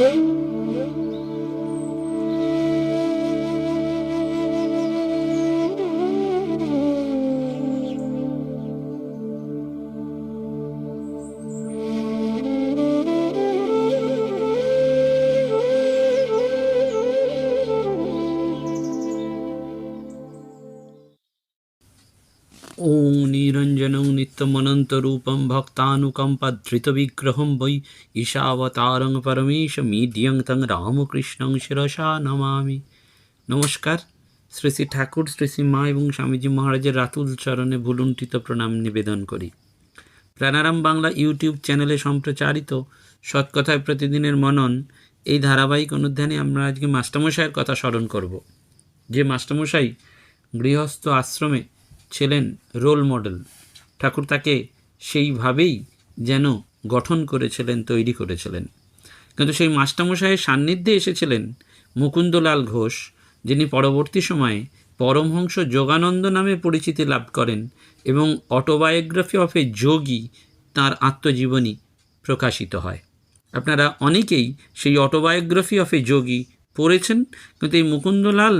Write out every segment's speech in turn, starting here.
Música চিত্তমনন্তরূপম ভক্তানুকম্পাধৃতবিগ্রহম বৈ ঈশাবতারং পরমেশ মিডিয়ং তং রামকৃষ্ণং শিরসা নমামি নমস্কার শ্রী শ্রী ঠাকুর শ্রী শ্রী মা এবং স্বামীজি মহারাজের রাতুল চরণে ভুলুণ্ঠিত প্রণাম নিবেদন করি প্রাণারাম বাংলা ইউটিউব চ্যানেলে সম্প্রচারিত সৎকথায় প্রতিদিনের মনন, এই ধারাবাহিক অনুধ্যানে আমরা আজকে মাস্টারমশাইয়ের কথা স্মরণ করব। যে মাস্টারমশাই গৃহস্থ আশ্রমে ছিলেন রোল মডেল ঠাকুর তাকে সেইভাবেই যেন গঠন করেছিলেন, তৈরি করেছিলেন। কিন্তু সেই মাস্টারমশাইয়ের সান্নিধ্যে এসেছিলেন মুকুন্দলাল ঘোষ, যিনি পরবর্তী সময়ে পরমহংস যোগানন্দ নামে পরিচিতি লাভ করেন এবং অটোবায়োগ্রাফি অফ এ যোগী তাঁর আত্মজীবনী প্রকাশিত হয়। আপনারা অনেকেই সেই অটোবায়োগ্রাফি অফ এ যোগী পড়েছেন, কিন্তু এই মুকুন্দলাল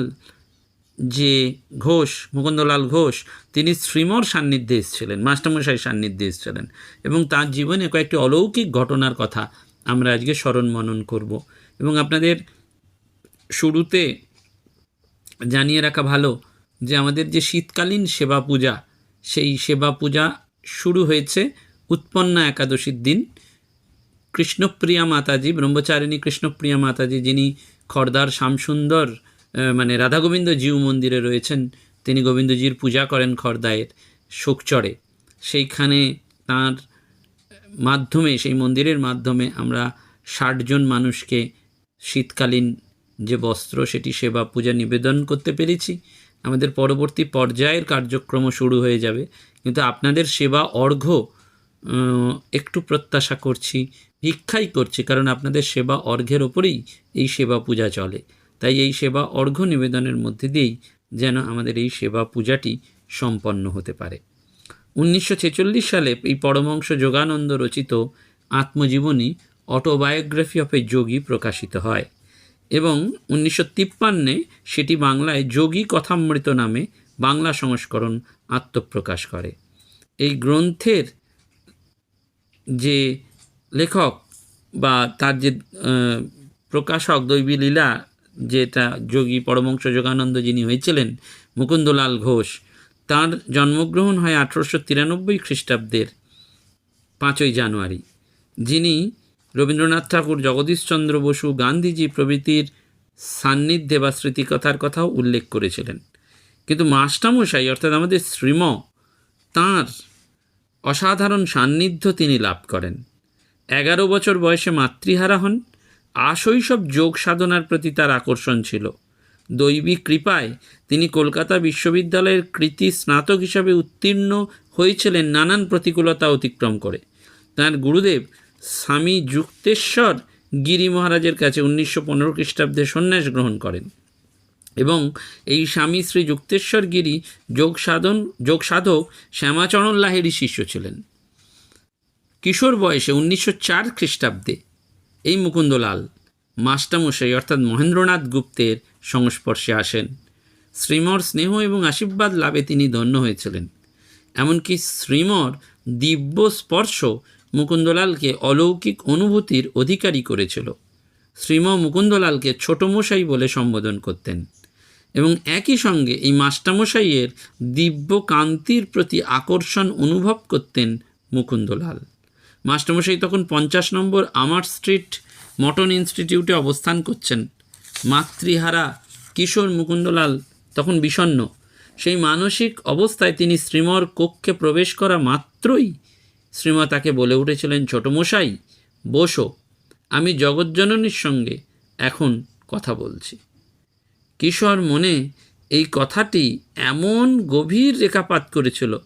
যে ঘোষ, মুকুন্দলাল ঘোষ, তিনি শ্রীমর সান্নিধ্যে এসেছিলেন, মাস্টারমশাই সান্নিধ্যে এসেছিলেন। এবং তার জীবনে কয়েকটি অলৌকিক ঘটনার কথা আমরা আজকে স্মরণ মনন করব। এবং আপনাদের শুরুতে জানিয়ে রাখা ভালো যে আমাদের যে শীতকালীন সেবা পূজা, সেই সেবা পূজা শুরু হয়েছে উৎপন্না একাদশীর দিন। কৃষ্ণপ্রিয়া মাতাজি, ব্রহ্মচারিণী কৃষ্ণপ্রিয়া মাতাজি, যিনি খর্দার শ্যামসুন্দর মানে রাধা গোবিন্দ জিউ মন্দিরে রয়েছেন, তিনি গোবিন্দজির পূজা করেন খর্দায়ের শোকচরে। সেইখানে তার মাধ্যমে, সেই মন্দিরের মাধ্যমে আমরা ষাটজন মানুষকে শীতকালীন যে বস্ত্র, সেটি সেবা, পূজা, নিবেদন করতে পেরেছি। আমাদের পরবর্তী পর্যায়ের কার্যক্রম শুরু হয়ে যাবে। কিন্তু আপনাদের সেবা অর্ঘ্য একটু প্রত্যাশা করছি, ভিক্ষাই করছি, কারণ আপনাদের সেবা অর্ঘ্যের ওপরেই এই সেবা পূজা চলে। তাই এই সেবা অর্ঘ্য নিবেদনের মধ্যে দিয়েই যেন আমাদের এই সেবা পূজাটি সম্পন্ন হতে পারে। উনিশশো ছেচল্লিশ সালে এই পরমংশ যোগানন্দ রচিত আত্মজীবনী অটোবায়োগ্রাফি অফ এ যোগী প্রকাশিত হয় এবং উনিশশো তিপ্পান্নে সেটি বাংলায় যোগী কথামৃত নামে বাংলা সংস্করণ আত্মপ্রকাশ করে। এই গ্রন্থের যে লেখক বা তার যে প্রকাশক দৈবী লীলা যেটা যোগী পরমংশ যোগানন্দ যিনি হয়েছিলেন, মুকুন্দলাল ঘোষ, তার জন্মগ্রহণ হয় আঠারোশো তিরানব্বই খ্রিস্টাব্দের পাঁচই জানুয়ারি, যিনি রবীন্দ্রনাথ ঠাকুর জগদীশচন্দ্র বসু, গান্ধীজি প্রভৃতির সান্নিধ্যে বা স্মৃতিকথার কথাও উল্লেখ করেছিলেন। কিন্তু মাস্টামশাই অর্থাৎ আমাদের শ্রীম, তাঁর অসাধারণ সান্নিধ্য তিনি লাভ করেন। এগারো বছর বয়সে মাতৃহারা হন। আশৈশব যোগ সাধনার প্রতি তার আকর্ষণ ছিল। দৈবিক কৃপায় তিনি কলকাতা বিশ্ববিদ্যালয়ের কৃতি স্নাতক হিসাবে উত্তীর্ণ হয়েছিলেন নানান প্রতিকূলতা অতিক্রম করে। তাঁর গুরুদেব স্বামী যুক্তেশ্বর গিরি মহারাজের কাছে উনিশশো পনেরো খ্রিস্টাব্দে সন্ন্যাস গ্রহণ করেন এবং এই স্বামী শ্রী যুক্তেশ্বর গিরি যোগ সাধন, যোগ সাধক শ্যামাচরণ লাহিড়ী শিষ্য ছিলেন। কিশোর বয়সে উনিশশো চার খ্রিস্টাব্দে এই মুকুন্দলাল মাস্টামশাই অর্থাৎ মহেন্দ্রনাথ গুপ্তের সংস্পর্শে আসেন। শ্রীমর স্নেহ এবং আশীর্বাদ লাভে তিনি ধন্য হয়েছিলেন। এমনকি শ্রীমর দিব্য স্পর্শ মুকুন্দলালকে অলৌকিক অনুভূতির অধিকারী করেছিল। শ্রীম মুকুন্দলালকে ছোটমশাই বলে সম্বোধন করতেন এবং একই সঙ্গে এই মাস্টামশাইয়ের দিব্য কান্তির প্রতি আকর্ষণ অনুভব করতেন মুকুন্দলাল। মাস্টারমশাই তখন পঞ্চাশ নম্বর আমার স্ট্রিট মটন ইনস্টিটিউটে অবস্থান করছেন। মাতৃহারা কিশোর মুকুন্দলাল তখন বিষণ্ণ। সেই মানসিক অবস্থায় তিনি শ্রীমর কক্ষে প্রবেশ করা মাত্রই শ্রীমা তাকে বলে উঠেছিলেন ছোটমশাই বসো। আমি জগজ্জননীর সঙ্গে এখন কথা বলছি। কিশোর মনে এই কথাটি এমন গভীর রেখাপাত করেছিল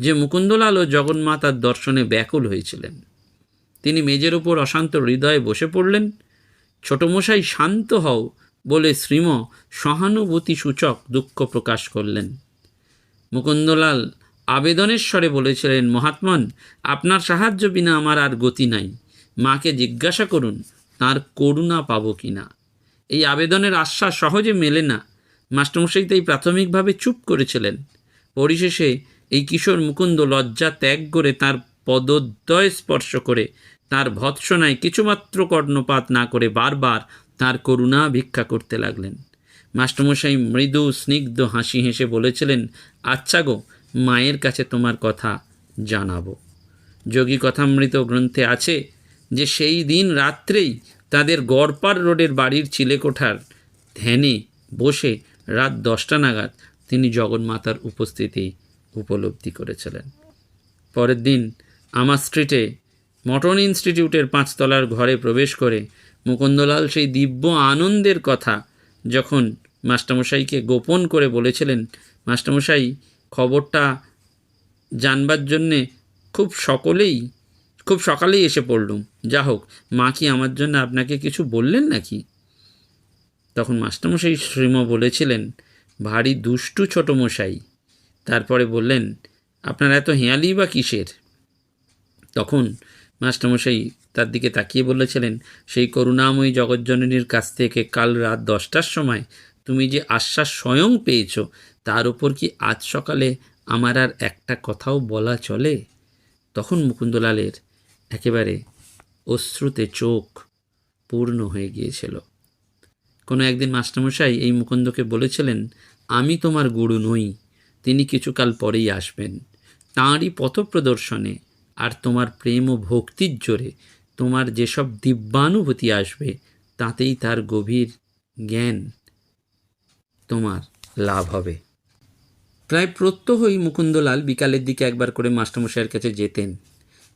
যে মুকুন্দলালও জগন্মাতার দর্শনে ব্যাকুল হয়েছিলেন। তিনি মেজের ওপর অশান্ত হৃদয়ে বসে পড়লেন, ছোটমশাই, শান্ত হও বলে শ্রীম সহানুভূতি সূচক দুঃখ প্রকাশ করলেন। মুকুন্দলাল আবেদনের স্বরে বলেছিলেন, মহাত্মন, আপনার সাহায্য বিনা আমার আর গতি নাই। মাকে জিজ্ঞাসা করুন, তার করুণা পাব কি না এই আবেদনের আশ্বাস সহজে মেলে না। মাস্টারমশাই তাই প্রাথমিকভাবে চুপ করেছিলেন। পরিশেষে এই কিশোর মুকুন্দ লজ্জা ত্যাগ করে তার পদদ্বয় স্পর্শ করে, তার ভৎসনায় কিছুমাত্র কর্ণপাত না করে বারবার তার করুণা ভিক্ষা করতে লাগলেন। মাস্টারমশাই মৃদু, স্নিগ্ধ হাসি হেসে বলেছিলেন আচ্ছা গো, মায়ের কাছে তোমার কথা জানাব। যোগী কথামৃত গ্রন্থে আছে যে সেই দিন রাত্রেই তাদের গড়পার রোডের বাড়ির চিলেকোঠার ধ্যানে বসে রাত দশটা নাগাদ তিনি জগন্মাতার উপস্থিতি উপলব্ধি করেছিলেন। পরের দিন আমার স্ট্রিটে মটন ইনস্টিটিউটের পাঁচতলার ঘরে প্রবেশ করে মুকুন্দলাল সেই দিব্য আনন্দের কথা যখন মাস্টারমশাইকে গোপন করে বলেছিলেন, মাস্টারমশাই, খবরটা জানবার জন্যে খুব সকলেই, খুব সকালেই এসে পড়লুম। যা হোক, মা কি আমার জন্য আপনাকে কিছু বললেন নাকি? তখন মাস্টারমশাই শ্রীম বলেছিলেন, ভারী দুষ্টু ছোট মশাই তারপরে বললেন, আপনার এত হেঁয়ালি বা কিসের? তখন মাস্টারমশাই তার দিকে তাকিয়ে বলেছিলেন, সেই করুণাময়ী জগজ্জননীর কাছ থেকে কাল রাত দশটার সময় তুমি যে আশ্বাস স্বয়ং পেয়েছ, তার উপর কি আজ সকালে আমার আর একটা কথাও বলা চলে? তখন মুকুন্দলালের একেবারে অশ্রুতে চোখ পূর্ণ হয়ে গিয়েছিল। কোনো একদিন মাস্টারমশাই এই মুকুন্দকে বলেছিলেন, আমি তোমার গুরু নই তিনি কিছুকাল পরেই আসবেন। তাঁরই পথপ্রদর্শনে আর তোমার প্রেম ও ভক্তির জোরে তোমার যেসব দিব্যানুভূতি আসবে, তাতেই তার গভীর জ্ঞান তোমার লাভ হবে। প্রায় প্রত্যহই মুকুন্দলাল বিকালের দিকে একবার করে মাস্টারমশাইয়ের কাছে যেতেন।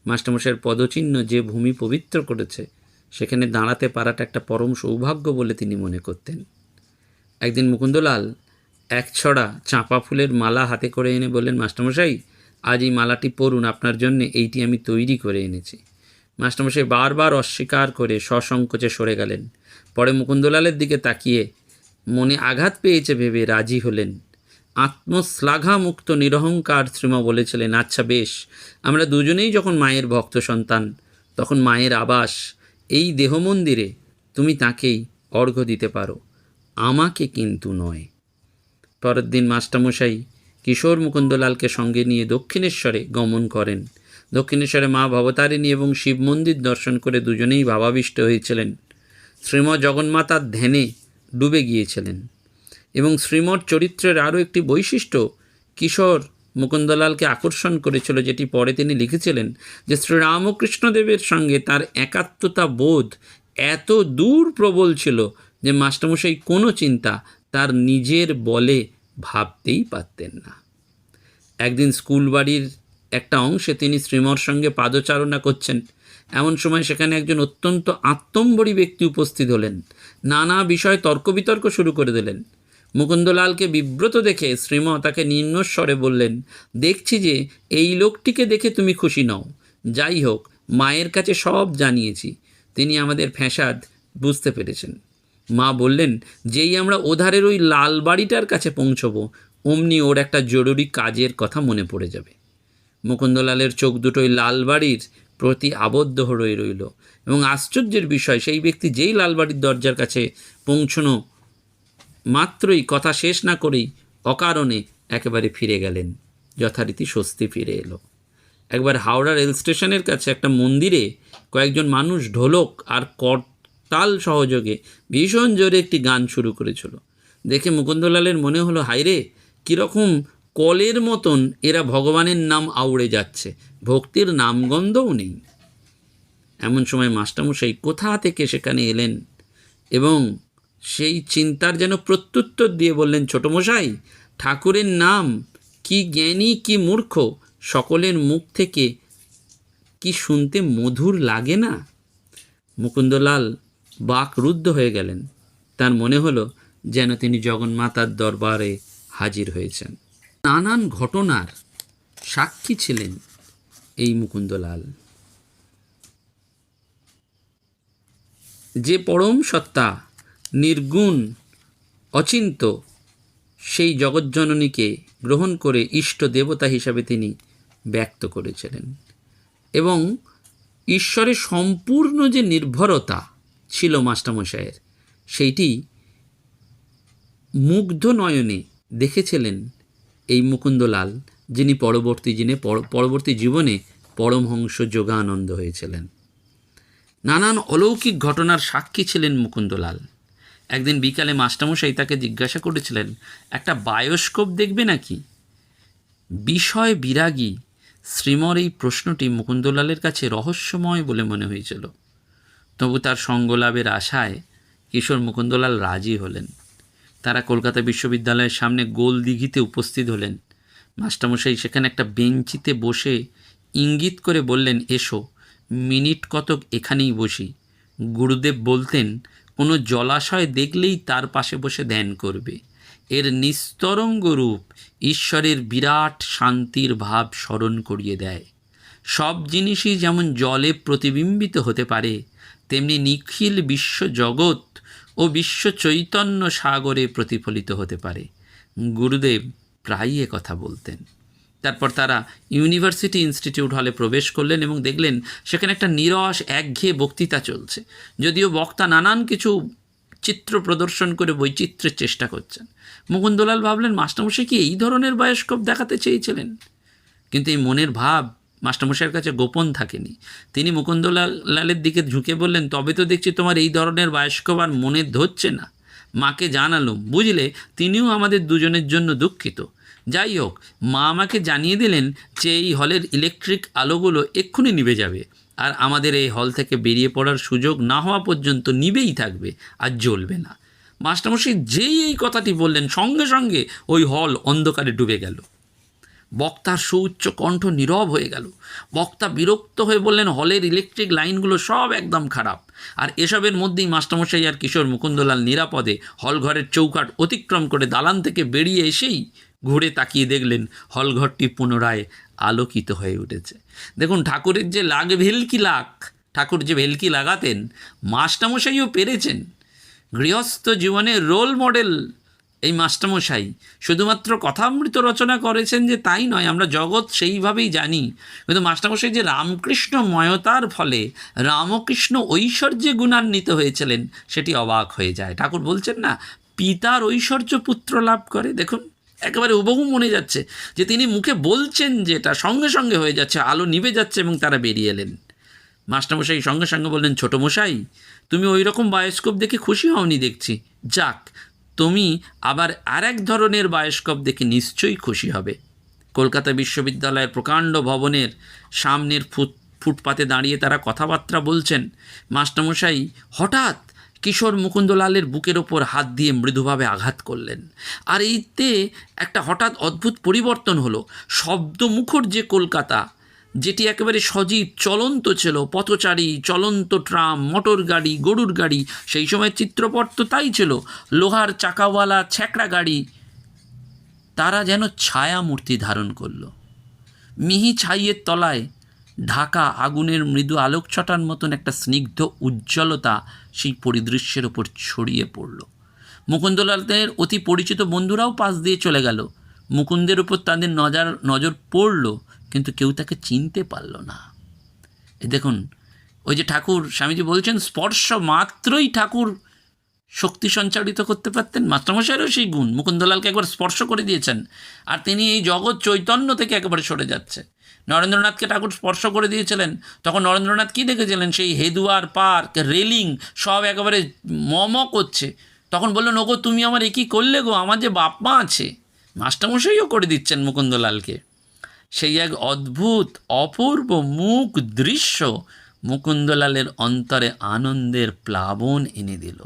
মাস্টারমশাইয়ের পদচিহ্ন যে ভূমি পবিত্র করেছে, সেখানে দাঁড়াতে পারাটা একটা পরম সৌভাগ্য বলে তিনি মনে করতেন। একদিন মুকুন্দলাল এক ছড়া চাঁপা ফুলের মালা হাতে করে এনে বললেন, মাস্টারমশাই, আজ এই মালাটি পরুন, আপনার জন্য এইটি আমি তৈরি করে এনেছি। মাস্টারমশাই বারবার অস্বীকার করে সসংকোচে সরে গেলেন। পরে মুকুন্দলালের দিকে তাকিয়ে মনে আঘাত পেয়েছে ভেবে রাজি হলেন। আত্মশ্লাঘামুক্ত নিরহংকার শ্রীমা বলেছিলেন আচ্ছা বেশ, আমরা দুজনেই যখন মায়ের ভক্ত সন্তান, তখন মায়ের আবাস, এই দেহ মন্দিরে তুমি তাকেই অর্ঘ্য দিতে পারো। আমাকে কিন্তু নয়। পরের দিন মাস্টারমশাই কিশোর মুকুন্দলালকে সঙ্গে নিয়ে দক্ষিণেশ্বরে গমন করেন। দক্ষিণেশ্বরে মা ভবতারিণী এবং শিব মন্দির দর্শন করে দুজনেই ভাবাবিষ্ট হয়েছিলেন। শ্রীম জগন্মাতার ধ্যানে ডুবে গিয়েছিলেন এবং শ্রীমর চরিত্রের আরও একটি বৈশিষ্ট্য কিশোর মুকুন্দলালকে আকর্ষণ করেছিল, যেটি পরে তিনি লিখেছিলেন যে শ্রীরামকৃষ্ণদেবের সঙ্গে তার একাত্মতা বোধ এত দূর প্রবল ছিল যে মাস্টারমশাই কোনো চিন্তা তার নিজের বলে ভাবতেই পারতেন না। একদিন স্কুল বাড়ির একটা অংশে তিনি শ্রীমর সঙ্গে পাদচারণা করছেন। এমন সময় সেখানে একজন অত্যন্ত আত্মম্বরী ব্যক্তি উপস্থিত হলেন। নানা বিষয়ে তর্ক বিতর্ক শুরু করে দিলেন। মুকুন্দলালকে বিব্রত দেখে শ্রীম তাকে নিম্নস্বরে বললেন, দেখছি যে এই লোকটিকে দেখে তুমি খুশি নও। যাই হোক, মায়ের কাছে সব জানিয়েছি। তিনি আমাদের ফ্যাসাদ, বুঝতে পেরেছেন। মা বললেন, যেই আমরা ওধারের ওই লাল বাড়িটার কাছে পৌঁছবো, অমনি ওর একটা জরুরি কাজের কথা মনে পড়ে যাবে। মুকুন্দলালের চোখ দুটোই লাল বাড়ির প্রতি আবদ্ধ হয়ে রইল এবং আশ্চর্যের বিষয়, সেই ব্যক্তি যেই লালবাড়ির দরজার কাছে পৌঁছনো মাত্রই কথা শেষ না করেই অকারণে একেবারে ফিরে গেলেন। যথারীতি স্বস্তি ফিরে এলো। একবার হাওড়া রেল স্টেশনের কাছে একটা মন্দিরে কয়েকজন মানুষ, ঢোলক আর করতাল সহযোগে ভীষণ জোরে একটি গান শুরু করেছিল। দেখে মুকুন্দলালের মনে হলো হাইরে কীরকম কলের মতন এরা ভগবানের নাম আউড়ে যাচ্ছে, ভক্তির নামগন্ধও নেই। এমন সময় মাস্টারমশাই কোথা থেকে সেখানে এলেন এবং সেই চিন্তার যেন প্রত্যুত্তর দিয়ে বললেন, ছোটমশাই, ঠাকুরের নাম কি জ্ঞানী, কি মূর্খ, সকলের মুখ থেকে কি শুনতে মধুর লাগে না? মুকুন্দলাল বাক রুদ্ধ হয়ে গেলেন। তার মনে হলো যেন তিনি জগন্মাতার দরবারে হাজির হয়েছেন। নানান ঘটনার সাক্ষী ছিলেন এই মুকুন্দলাল। যে পরম সত্তা, নির্গুণ, অচিন্ত, সেই জগজ্জননীকে গ্রহণ করে ইষ্ট দেবতা হিসাবে তিনি ব্যক্ত করেছিলেন। এবং ঈশ্বরের সম্পূর্ণ যে নির্ভরতা ছিল মাস্টারমশাইয়ের। সেইটি মুগ্ধ নয়নে দেখেছিলেন এই মুকুন্দলাল, যিনি পরবর্তী দিনে পর- পরবর্তী জীবনে পরমহংস যোগানন্দ হয়েছিলেন। নানান অলৌকিক ঘটনার সাক্ষী ছিলেন মুকুন্দলাল। একদিন বিকালে মাস্টারমশাই তাকে জিজ্ঞাসা করেছিলেন, একটা বায়োস্কোপ দেখবে নাকি? বিষয় বিরাগী শ্রীমর এই প্রশ্নটি মুকুন্দলালের কাছে রহস্যময় বলে মনে হয়েছিল। তবু তার সঙ্গলাভের আশায় কিশোর মুকুন্দলাল রাজি হলেন। তারা কলকাতা বিশ্ববিদ্যালয়ের সামনে গোল দিঘিতে উপস্থিত হলেন। মাস্টারমশাই সেখানে একটা বেঞ্চিতে বসে ইঙ্গিত করে বললেন, এসো, মিনিট কতক এখানেই বসি। গুরুদেব বলতেন, কোনো জলাশয় দেখলেই তার পাশে বসে ধ্যান করবে। এর নিস্তরঙ্গ রূপ ঈশ্বরের বিরাট শান্তির ভাব স্মরণ করিয়ে দেয়। সব জিনিসই যেমন জলে প্রতিবিম্বিত হতে পারে তেমনি নিখিল বিশ্ব জগৎ ও বিশ্ব চৈতন্য সাগরে প্রতিফলিত হতে পারে। গুরুদেব প্রায়ই কথা বলতেন। তারপর তারা ইউনিভার্সিটি ইনস্টিটিউট হলে প্রবেশ করলেন এবং দেখলেন সেখানে একটা নিরস, একঘেয়ে বক্তৃতা চলছে। যদিও বক্তা নানান কিছু চিত্র প্রদর্শন করে বৈচিত্র্যের চেষ্টা করছেন। মুকুন্দলাল ভাবলেন, মাস্টারমশাই কি এই ধরনের বায়োস্কোপ দেখাতে চেয়েছিলেন? কিন্তু এই মনের ভাব মাস্টারমশাইয়ের কাছে গোপন থাকেনি। তিনি মুকুন্দলাল লালের দিকে ঝুঁকে বললেন, তবে তো দেখছি তোমার এই ধরনের বায়োস্কোপ আর মনে ধরছে না। মাকে জানালুম। বুঝলে, তিনিও আমাদের দুজনের জন্য দুঃখিত। যাই হোক, মা আমাকে জানিয়ে দিলেন যে এই হলের ইলেকট্রিক আলোগুলো এক্ষুনি নিভে যাবে আর আমাদের এই হল থেকে বেরিয়ে পড়ার সুযোগ না হওয়া পর্যন্ত নিবেই থাকবে আর জ্বলবে না। মাস্টারমশাই যেই এই কথাটি বললেন, সঙ্গে সঙ্গে ওই হল অন্ধকারে ডুবে গেল। বক্তার সুউচ্চ কণ্ঠ নীরব হয়ে গেল। বক্তা বিরক্ত হয়ে বললেন, হলের ইলেকট্রিক লাইনগুলো সব একদম খারাপ। আর এসবের মধ্যেই মাস্টারমশাই আর কিশোর মুকুন্দলাল নিরাপদে হলঘরের চৌকাট অতিক্রম করে দালান থেকে বেরিয়ে এসেই ঘুরে তাকিয়ে দেখলেন হলঘরটি পুনরায় আলোকিত হয়ে উঠেছে। দেখুন, ঠাকুরের যে লাগ ভেলকি লাগ, ঠাকুর যে ভেলকি লাগাতেন, মাস্টারমশাইও পেরেছেন। গৃহস্থ জীবনের রোল মডেল এই মাস্টারমশাই, শুধুমাত্র কথামৃত রচনা করেছেন যে তাই নয়, আমরা জগৎ সেইভাবেই জানি। কিন্তু মাস্টারমশাই যে রামকৃষ্ণ ময়তার ফলে রামকৃষ্ণ ঐশ্বর্যে গুণান্বিত হয়েছিলেন, সেটি অবাক হয়ে যায়। ঠাকুর বলছেন না, পিতার ঐশ্বর্য পুত্র লাভ করে? দেখুন, একেবারে হুবহু মনে যাচ্ছে যে তিনি মুখে বলছেন যেটা সঙ্গে সঙ্গে হয়ে যাচ্ছে, আলো নিভে যাচ্ছে এবং তারা বেরিয়ে এলেন। মাস্টারমশাই সঙ্গে সঙ্গে বললেন ছোট মশাই তুমি ওই রকম বায়োস্কোপ দেখে খুশি হওনি দেখছি। যাক তুমি আবার আরেক ধরনের বায়োস্কোপ দেখে নিশ্চয়ই খুশি হবে। কলকাতা বিশ্ববিদ্যালয়ের প্রকাণ্ড ভবনের সামনের ফুট, ফুটপাতে দাঁড়িয়ে তারা কথাবার্তা বলছেন। মাস্টারমশাই, হঠাৎ কিশোর মুকুন্দলালের বুকের ওপর হাত দিয়ে মৃদুভাবে আঘাত করলেন। আর এইতে একটা হঠাৎ অদ্ভুত পরিবর্তন হলো। শব্দমুখর যে কলকাতা যেটি একেবারে সজীব, চলন্ত ছিল, পথচারী, চলন্ত ট্রাম, মোটর গাড়ি, গরুর গাড়ি, সেই সময় চিত্রপট তো তাই ছিল, লোহার চাকাওয়ালা ছ্যাকড়া গাড়ি। তারা যেন ছায়া মূর্তি ধারণ করল। মিহি ছাইয়ের তলায় ঢাকা আগুনের মৃদু আলোক ছটার মতন একটা স্নিগ্ধ উজ্জ্বলতা সেই পরিদৃশ্যের ওপর ছড়িয়ে পড়ল। মুকুন্দলালের অতি পরিচিত বন্ধুরাও পাশ দিয়ে চলে গেল। মুকুন্দের উপর তাদের নজর নজর পড়ল কিন্তু কেউ তাকে চিনতে পারল না। এ দেখুন, ওই যে ঠাকুর, স্বামীজি বলছেন, স্পর্শ মাত্রই ঠাকুর শক্তি সঞ্চারিত করতে পারতেন। মাস্টারমশাইয়েরও সেই গুণ, মুকুন্দলালকে একবার স্পর্শ করে দিয়েছেন, আর তিনি এই জগৎ চৈতন্য থেকে একেবারে সরে যাচ্ছে। নরেন্দ্রনাথকে ঠাকুর স্পর্শ করে দিয়েছিলেন, তখন নরেন্দ্রনাথ কী দেখেছিলেন? সেই হেদুয়ার পার্ক, রেলিং, সব একেবারে মম করছে। তখন বললেন, ওগো, তুমি আমার এ কী করলে গো? আমার যে বাপ মা আছে। মাস্টারমশাইও করে দিচ্ছেন মুকুন্দলালকে। সেই এক অদ্ভুত, অপূর্ব মুখ দৃশ্য মুকুন্দলালের অন্তরে আনন্দের প্লাবন এনে দিল।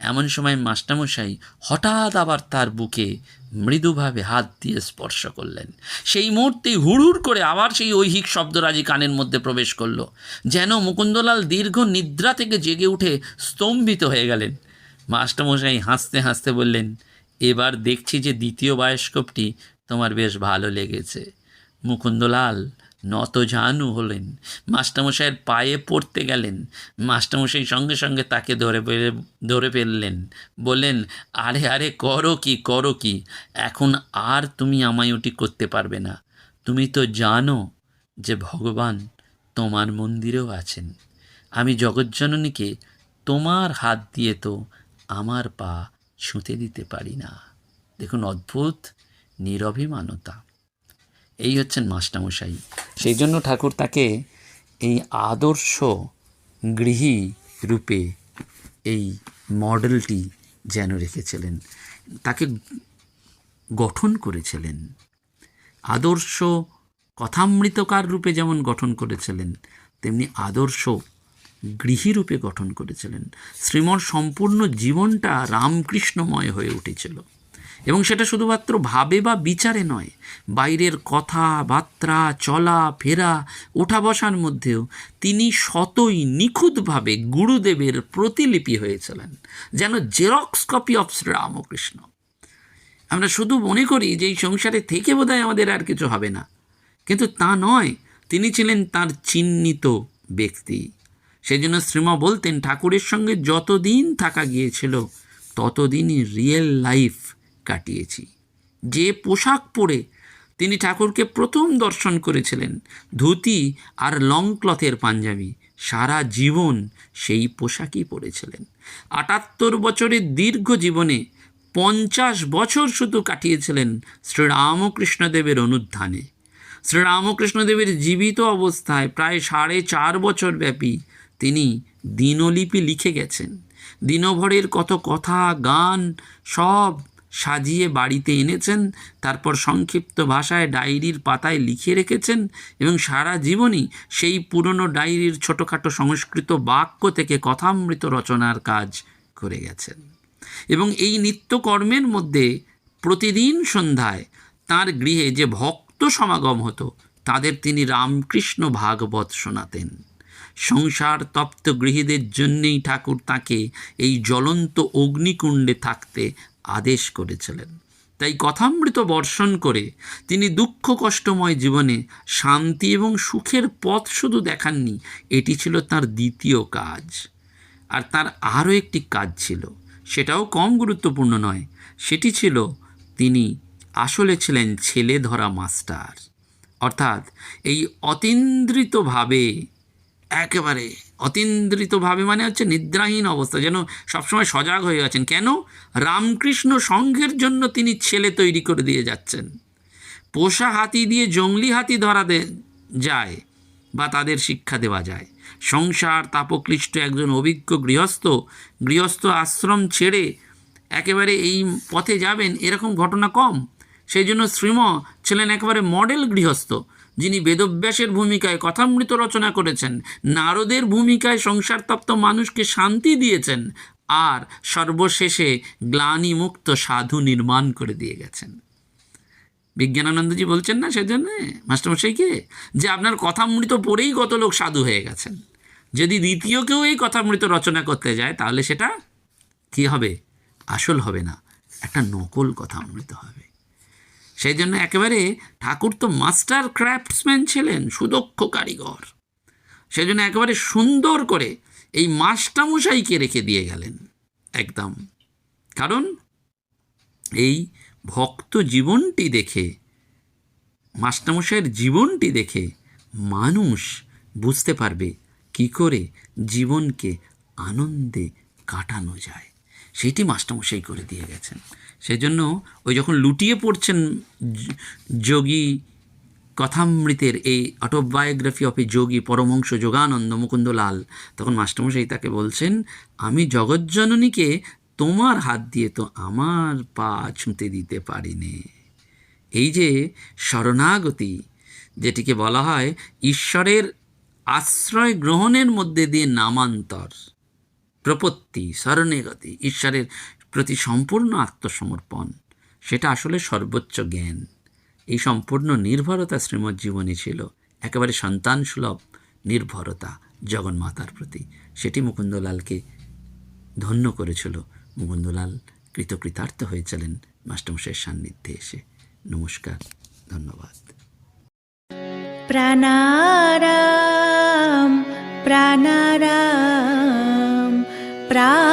এমন সময় মাস্টারমশাই হঠাৎ আবার তার বুকে মৃদুভাবে হাত দিয়ে স্পর্শ করলেন। সেই মুহূর্তেই হুড়হুড় করে আবার সেই ঐহিক শব্দরাজি কানের মধ্যে প্রবেশ করল, যেন মুকুন্দলাল দীর্ঘ নিদ্রা থেকে জেগে উঠে স্তম্ভিত হয়ে গেলেন। মাস্টারমশাই হাসতে হাসতে বললেন, এবার দেখছি যে দ্বিতীয় বায়োস্কোপটি তোমার বেশ ভালো লেগেছে। মুকুন্দলাল, নত জানু হলেন। মাস্টারমশাইয়ের পায়ে পড়তে গেলেন। মাস্টারমশাই সঙ্গে সঙ্গে তাকে ধরে ধরে ফেললেন। বললেন, আরে আরে, করো কি করো কি? এখন আর তুমি আমায় ওটি করতে পারবে না। তুমি তো জানো যে ভগবান তোমার মন্দিরেও আছেন। আমি জগজ্জননীকে তোমার হাত দিয়ে তো আমার পা ছুঁতে দিতে পারি না। দেখুন অদ্ভুত, নিরভিমানতা। এই হচ্ছেন মাস্টারমশাই। সেই জন্য ঠাকুর তাকে এই আদর্শ গৃহী রূপে এই মডেলটি যেন রেখেছিলেন। তাকে গঠন করেছিলেন। আদর্শ কথামৃতকার রূপে যেমন গঠন করেছিলেন, তেমনি আদর্শ গৃহী রূপে গঠন করেছিলেন। শ্রীমর সম্পূর্ণ জীবনটা রামকৃষ্ণময় হয়ে উঠেছিল। এবং সেটা শুধুমাত্র ভাবে বা বিচারে নয়, বাইরের কথা, বার্তা, চলা, ফেরা, ওঠা বসার মধ্যেও তিনি শতই নিখুঁতভাবে গুরুদেবের প্রতিলিপি হয়েছিলেন, যেন জেরক্স কপি অফ শ্রীরামকৃষ্ণ। আমরা শুধু মনে করি যে এই সংসারে থেকে বোধহয় আমাদের আর কিছু হবে না, কিন্তু তা নয়, তিনি ছিলেন তার চিহ্নিত ব্যক্তি। সেই জন্য শ্রীমা বলতেন, ঠাকুরের সঙ্গে যতদিন থাকা গিয়েছিল, ততদিনই রিয়েল লাইফ কাটিয়েছি। যে পোশাক পরে তিনি ঠাকুরকে প্রথম দর্শন করেছিলেন, ধুতি আর লং ক্লথের পাঞ্জাবি, সারা জীবন সেই পোশাকই পরেছিলেন। আটাত্তর বছরের দীর্ঘ জীবনে পঞ্চাশ বছর শুধু কাটিয়েছিলেন শ্রীরামকৃষ্ণদেবের অনুধানে শ্রীরামকৃষ্ণদেবের জীবিত অবস্থায় প্রায় সাড়ে চার বছর ব্যাপী তিনি দিনলিপি লিখে গেছেন। দিনভরের কত কথা, গান, সব সাজিয়ে বাড়িতে এনেছেন, তারপর সংক্ষিপ্ত ভাষায় ডায়েরির পাতায় লিখে রেখেছেন এবং সারা জীবনই সেই পুরনো ডায়েরির ছোটোখাটো সংস্কৃত বাক্য থেকে কথামৃত রচনার কাজ করে গেছেন। এবং এই নিত্যকর্মের মধ্যে প্রতিদিন সন্ধ্যায় তার গৃহে যে ভক্ত সমাগম হতো, তাদের তিনি রামকৃষ্ণ ভাগবত শোনাতেন। সংসার তপ্ত গৃহীদের জন্যেই ঠাকুর তাকে এই জ্বলন্ত অগ্নিকুণ্ডে থাকতে আদেশ করেছিলেন। তাই কথামৃত বর্ষণ করে তিনি দুঃখ কষ্টময় জীবনে শান্তি এবং সুখের পথ শুধু দেখাননি, এটি ছিল তার দ্বিতীয় কাজ। আর তার আরও একটি কাজ ছিল, সেটাও কম গুরুত্বপূর্ণ নয়, সেটি ছিল তিনি আসলে ছিলেন ছেলে ধরা মাস্টার। অর্থাৎ এই অতীন্দ্রিতভাবে একেবারে অতীন্দ্রিতভাবে মানে হচ্ছে নিদ্রাহীন অবস্থা, যেন সবসময় সজাগ হয়ে আছেন। কেন? রামকৃষ্ণ সংঘের জন্য তিনি ছেলে তৈরি করে দিয়ে যাচ্ছেন। পোষা হাতি দিয়ে জঙ্গলি হাতি ধরা যায় বা তাদের শিক্ষা দেওয়া যায়। সংসার তাপক্লিষ্ট একজন অভিজ্ঞ গৃহস্থ গৃহস্থ আশ্রম ছেড়ে একেবারে এই পথে যাবেন, এরকম ঘটনা কম। সেই জন্য শ্রীম ছিলেন একেবারে মডেল গৃহস্থ। যিনি বেদব্যাসের ভূমিকায় কথামৃত রচনা করেছেন, নারদের ভূমিকায় সংসারতপ্ত মানুষকে শান্তি দিয়েছেন আর সর্বশেষে গ্লানিমুক্ত সাধু নির্মাণ করে দিয়ে গেছেন। বিজ্ঞানানন্দজি বলছেন না সেজন্য মাস্টারমশাইকে যে আপনার কথামৃত পড়েই কত লোক সাধু হয়ে গেছেন। যদি দ্বিতীয় কেউ এই কথামৃত রচনা করতে যায়, তাহলে সেটা কি হবে? আসল হবে না। একটা নকল কথামৃত হবে। সেই জন্য একেবারে ঠাকুর তো মাস্টার ক্রাফটসম্যান ছিলেন, সুদক্ষ কারিগর। সেই জন্য একেবারে সুন্দর করে এই মাস্টামশাইকে রেখে দিয়ে গেলেন একদম। কারণ এই ভক্ত জীবনটি দেখে, মাস্টারমশাইয়ের জীবনটি দেখে মানুষ বুঝতে পারবে কি করে জীবনকে আনন্দে কাটানো যায়। সেটি মাস্টারমশাই করে দিয়ে গেছেন। সেই জন্য ওই যখন লুটিয়ে পড়ছেন যোগী কথামৃতের এই autobiography of a yogi Paramahansa Yogananda Mukundalal, তখন মাস্টারমশাই তাকে বলছেন, আমি জগজ্জননীকে তোমার হাত দিয়ে তো আমার পা ছুঁতে দিতে পারিনি। এই যে শরণাগতি, যেটিকে বলা হয় ঈশ্বরের আশ্রয় গ্রহণের মধ্যে দিয়ে নামান্তর, প্রপত্তি শরণেগতি ঈশ্বরের প্রতি সম্পূর্ণ আত্মসমর্পণ। সেটা আসলে সর্বোচ্চ জ্ঞান। এই সম্পূর্ণ নির্ভরতা শ্রীমৎ জীবনে ছিল। একেবারে সন্তান সুলভ নির্ভরতা জগন্মাতার প্রতি। সেটি মুকুন্দলালকে ধন্য করেছিল। মুকুন্দলাল কৃতকৃতার্থ হয়েছিলেন মাস্টমশের সান্নিধ্যে এসে। নমস্কার, ধন্যবাদ। প্রাণারাম প্রাণারাম প্রা